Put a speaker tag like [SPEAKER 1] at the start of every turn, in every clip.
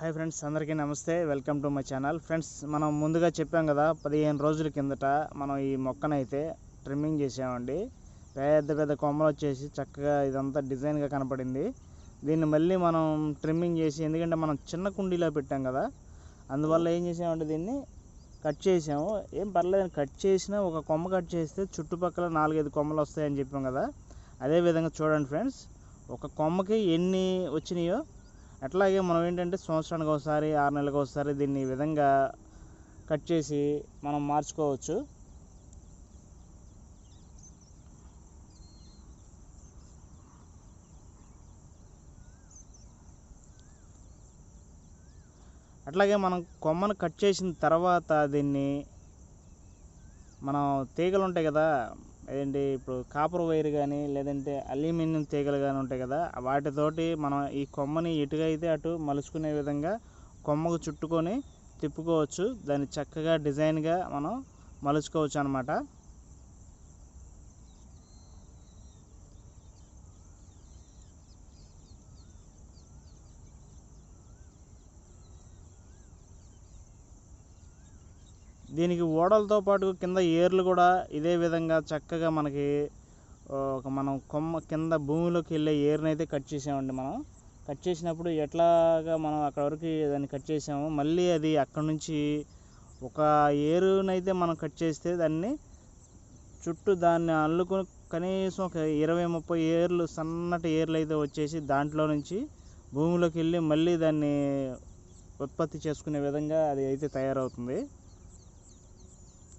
[SPEAKER 1] Hi friends అందరికీ నమస్తే. Welcome to my channel. Friends మనం ముందుగా చెప్పాం కదా పదిహేను రోజుల కిందట మనం ఈ మొక్కనైతే ట్రిమ్మింగ్ చేసామండి. పెద్ద పెద్ద కొమ్మలు వచ్చేసి చక్కగా ఇదంతా డిజైన్గా కనపడింది. దీన్ని మళ్ళీ మనం ట్రిమ్మింగ్ చేసి ఎందుకంటే మనం చిన్న కుండీలో పెట్టాం కదా అందువల్ల ఏం చేసామంటే దీన్ని కట్ చేసాము. ఏం పర్లేదు కట్ చేసినా ఒక కొమ్మ కట్ చేస్తే చుట్టుపక్కల నాలుగైదు కొమ్మలు వస్తాయని చెప్పాం కదా. అదే విధంగా చూడండి ఫ్రెండ్స్ ఒక కొమ్మకి ఎన్ని వచ్చినాయో అట్లాగే మనం ఏంటంటే సంవత్సరానికి ఒకసారి ఆరు నెలలకు ఒకసారి దీన్ని ఈ విధంగా కట్ చేసి మనం మార్చుకోవచ్చు. అట్లాగే మనం కొమ్మను కట్ చేసిన తర్వాత దీన్ని మనం తీగలు ఉంటాయి కదా ఏంటి ఇప్పుడు కాపర్ వైర్ కానీ లేదంటే అల్యూమినియం తీగలు కానీ ఉంటాయి కదా వాటితోటి మనం ఈ కొమ్మని ఎటుగా అయితే అటు మలుచుకునే విధంగా కొమ్మకు చుట్టుకొని తిప్పుకోవచ్చు. దాన్ని చక్కగా డిజైన్గా మనం మలుచుకోవచ్చు అనమాట దీనికి ఓడలతో పాటు కింద ఏర్లు కూడా ఇదే విధంగా చక్కగా మనకి ఒక మనం కొమ్మ కింద భూమిలోకి వెళ్ళే ఏరుని అయితే కట్ చేసామండి మనం. కట్ చేసినప్పుడు ఎట్లాగా మనం అక్కడ వరకు దాన్ని కట్ చేసాము మళ్ళీ అది అక్కడ నుంచి ఒక ఏరునైతే మనం కట్ చేస్తే దాన్ని చుట్టూ దాన్ని అల్లుకొని కనీసం ఒక ఇరవై ముప్పై ఏర్లు సన్నటి ఏర్లు అయితే వచ్చేసి దాంట్లో నుంచి భూమిలోకి వెళ్ళి మళ్ళీ దాన్ని ఉత్పత్తి చేసుకునే విధంగా అది అయితే తయారవుతుంది.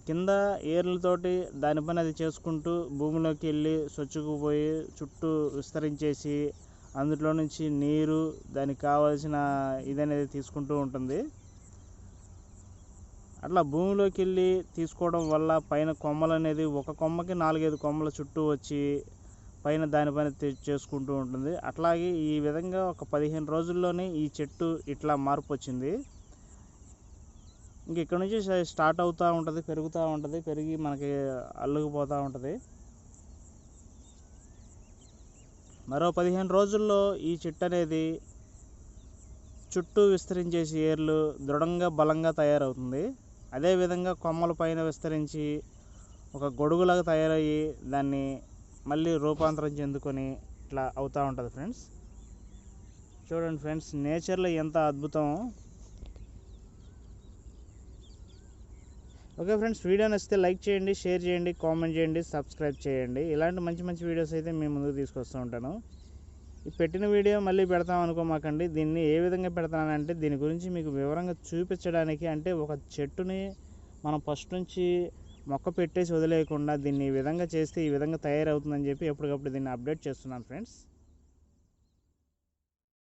[SPEAKER 1] కింద ఏర్లతోటి దానిపైన అది చేసుకుంటూ భూమిలోకి వెళ్ళి స్వచ్చుకుపోయి చుట్టూ విస్తరించేసి అందులో నుంచి నీరు దానికి కావాల్సిన ఇది అనేది తీసుకుంటూ ఉంటుంది. అట్లా భూమిలోకి వెళ్ళి తీసుకోవడం వల్ల పైన కొమ్మలు అనేది ఒక కొమ్మకి నాలుగైదు కొమ్మల చుట్టూ వచ్చి పైన దానిపైన చేసుకుంటూ ఉంటుంది. అట్లాగే ఈ విధంగా ఒక పదిహేను రోజుల్లోనే ఈ చెట్టు ఇట్లా మార్పు వచ్చింది. ఇంక ఇక్కడ నుంచి స్టార్ట్ అవుతూ ఉంటుంది పెరుగుతూ ఉంటుంది పెరిగి మనకి అల్లుకుపోతూ ఉంటుంది. మరో పదిహేను రోజుల్లో ఈ చెట్టు అనేది చుట్టూ విస్తరించేసి ఏర్లు దృఢంగా బలంగా తయారవుతుంది. అదేవిధంగా కొమ్మల పైన విస్తరించి ఒక గొడుగులాగా తయారయ్యి దాన్ని మళ్ళీ రూపాంతరం చెందుకొని ఇట్లా అవుతూ ఉంటుంది ఫ్రెండ్స్. చూడండి ఫ్రెండ్స్ నేచర్లో ఎంత అద్భుతం. ఓకే ఫ్రెండ్స్ వీడియో నచ్చితే లైక్ చేయండి షేర్ చేయండి కామెంట్ చేయండి సబ్స్క్రైబ్ చేయండి. ఇలాంటి మంచి మంచి వీడియోస్ అయితే మేము ముందుకు తీసుకొస్తూ ఉంటాను. ఈ పెట్టిన వీడియో మళ్ళీ పెడతాం అనుకోమాకండి. దీన్ని ఏ విధంగా పెడతానంటే దీని గురించి మీకు వివరంగా చూపించడానికి అంటే ఒక చెట్టుని మనం ఫస్ట్ నుంచి మొక్క పెట్టేసి వదిలేయకుండా దీన్ని ఈ విధంగా చేస్తే ఈ విధంగా తయారవుతుందని చెప్పి ఎప్పటికప్పుడు దీన్ని అప్డేట్ చేస్తున్నాను ఫ్రెండ్స్.